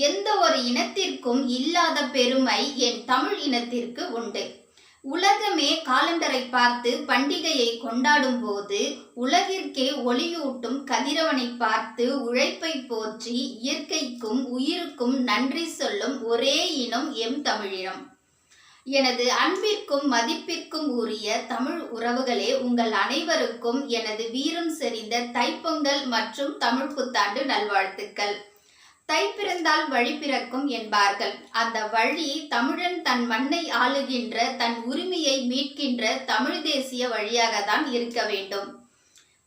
எந்த ஒரு இனத்திற்கும் இல்லாத பெருமை என் தமிழ் இனத்திற்கு உண்டு. உலகமே காலண்டரை பார்த்து பண்டிகையை கொண்டாடும் போது உலகிற்கே ஒளியூட்டும் கதிரவனை பார்த்து உழைப்பை போற்றி இயற்கைக்கும் உயிருக்கும் நன்றி சொல்லும் ஒரே இனம் எம் தமிழினம். எனது அன்பிற்கும் மதிப்பிற்கும் உரிய தமிழ் உறவுகளே உங்கள் அனைவருக்கும் எனது வீரம் செறிந்த தைப்பொங்கல் மற்றும் தமிழ் புத்தாண்டு நல்வாழ்த்துக்கள். தை பிறந்தால் வழி பிறக்கும் என்பார்கள். அந்த வழி தமிழன் தன் மண்ணை ஆளுகின்ற தன் உரிமையை மீட்கின்ற தமிழ் தேசிய வழியாக தான் இருக்க வேண்டும்.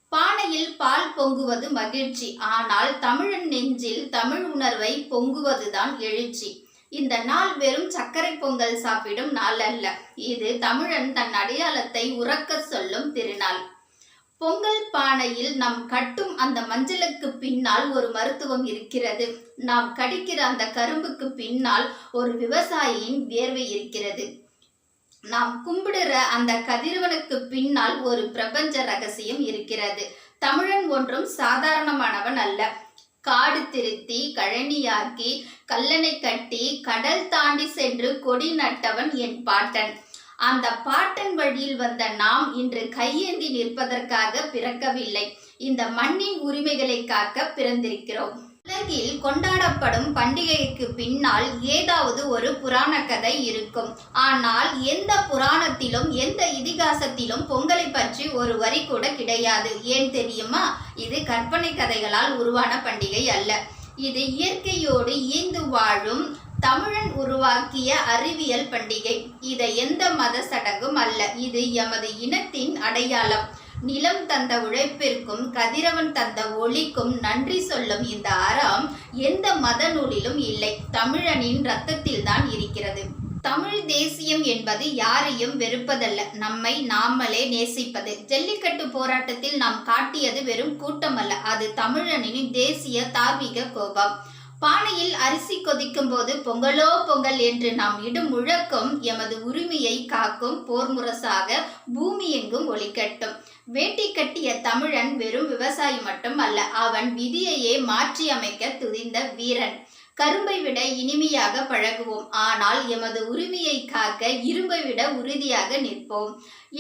பானையில் பால் பொங்குவது மகிழ்ச்சி. ஆனால் தமிழன் நெஞ்சில் தமிழ் உணர்வை பொங்குவதுதான் எழுச்சி. இந்த நாள் வெறும் சர்க்கரை பொங்கல் சாப்பிடும் நாள் அல்ல. இது தமிழன் தன் அடையாளத்தை உறக்க சொல்லும் திருநாள். பொங்கல் பானையில் நாம் கட்டும் அந்த மஞ்சளுக்கு பின்னால் ஒரு மருத்துவம் இருக்கிறது. நாம் கடிக்கிற அந்த கரும்புக்கு பின்னால் ஒரு விவசாயியின் வியர்வை இருக்கிறது. நாம் கும்பிடுற அந்த கதிரவனுக்கு பின்னால் ஒரு பிரபஞ்ச ரகசியம் இருக்கிறது. தமிழன் ஒன்றும் சாதாரணமானவன் அல்ல. காடு திருத்தி கழனியாக்கி கல்லணை கட்டி கடல் தாண்டி சென்று கொடி நட்டவன் என் பாட்டன். அந்த பாட்டன் வழியில் வந்த நாம் இன்று கையேந்தி நிற்பதற்காக பிறக்கவில்லை. இந்த மண்ணின் உரிமைகளை காக்க பிறந்திருக்கிறோம். உலகில் கொண்டாடப்படும் பண்டிகைக்கு பின்னால் ஏதாவது ஒரு புராண கதை இருக்கும். ஆனால் எந்த புராணத்திலும் எந்த இதிகாசத்திலும் பொங்கலை பற்றி ஒரு வரி கூட கிடையாது. ஏன் தெரியுமா? இது கற்பனை கதைகளால் உருவான பண்டிகை அல்ல. இது இயற்கையோடு ஈந்து வாழும் தமிழன் உருவாக்கிய அறிவியல் பண்டிகை. இதை எந்த மத சடங்கும் அல்ல. இது எமது இனத்தின் அடையாளம். நிலம் தந்த உழைப்பிற்கும் கதிரவன் தந்த ஒளிக்கும் நன்றி சொல்லும் இந்த அறம் எந்த மத நூலிலும் இல்லை. தமிழனின் ரத்தத்தில் தான் இருக்கிறது. தமிழ் தேசியம் என்பது யாரையும் வெறுப்பதல்ல. நம்மை நாமளே நேசிப்பது. ஜல்லிக்கட்டு போராட்டத்தில் நாம் காட்டியது வெறும் கூட்டம் அல்ல அது தமிழனின் தேசிய தார்மீக கோபம். பானையில் அரிசி கொதிக்கும் போது பொங்கலோ பொங்கல் என்று நாம் இடும் முழக்கம் எமது உரிமையை காக்கும் போர் முரசாக பூமி எங்கும் ஒலிக்கட்டும். வேட்டி கட்டிய தமிழன் வெறும் விவசாயி மட்டும் அல்ல அவன் விதியையே மாற்றி அமைக்க துதிந்த வீரன். கரும்பை விட இனிமையாக பழகுவோம். ஆனால் எமது உரிமையை காக்க இரும்பை விட உறுதியாக நிற்போம்.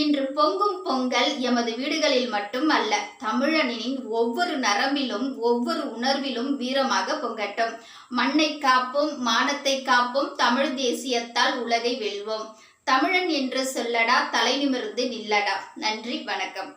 இன்று பொங்கும் பொங்கல் எமது வீடுகளில் மட்டும் அல்ல தமிழனின் ஒவ்வொரு நரம்பிலும் ஒவ்வொரு உணர்விலும் வீரமாக பொங்கட்டும். மண்ணை காப்போம் மானத்தை காப்போம் தமிழ் தேசியத்தால் உலகை வெல்வோம். தமிழன் என்று சொல்லடா தலை நிமிர்ந்து நில்லடா. நன்றி வணக்கம்.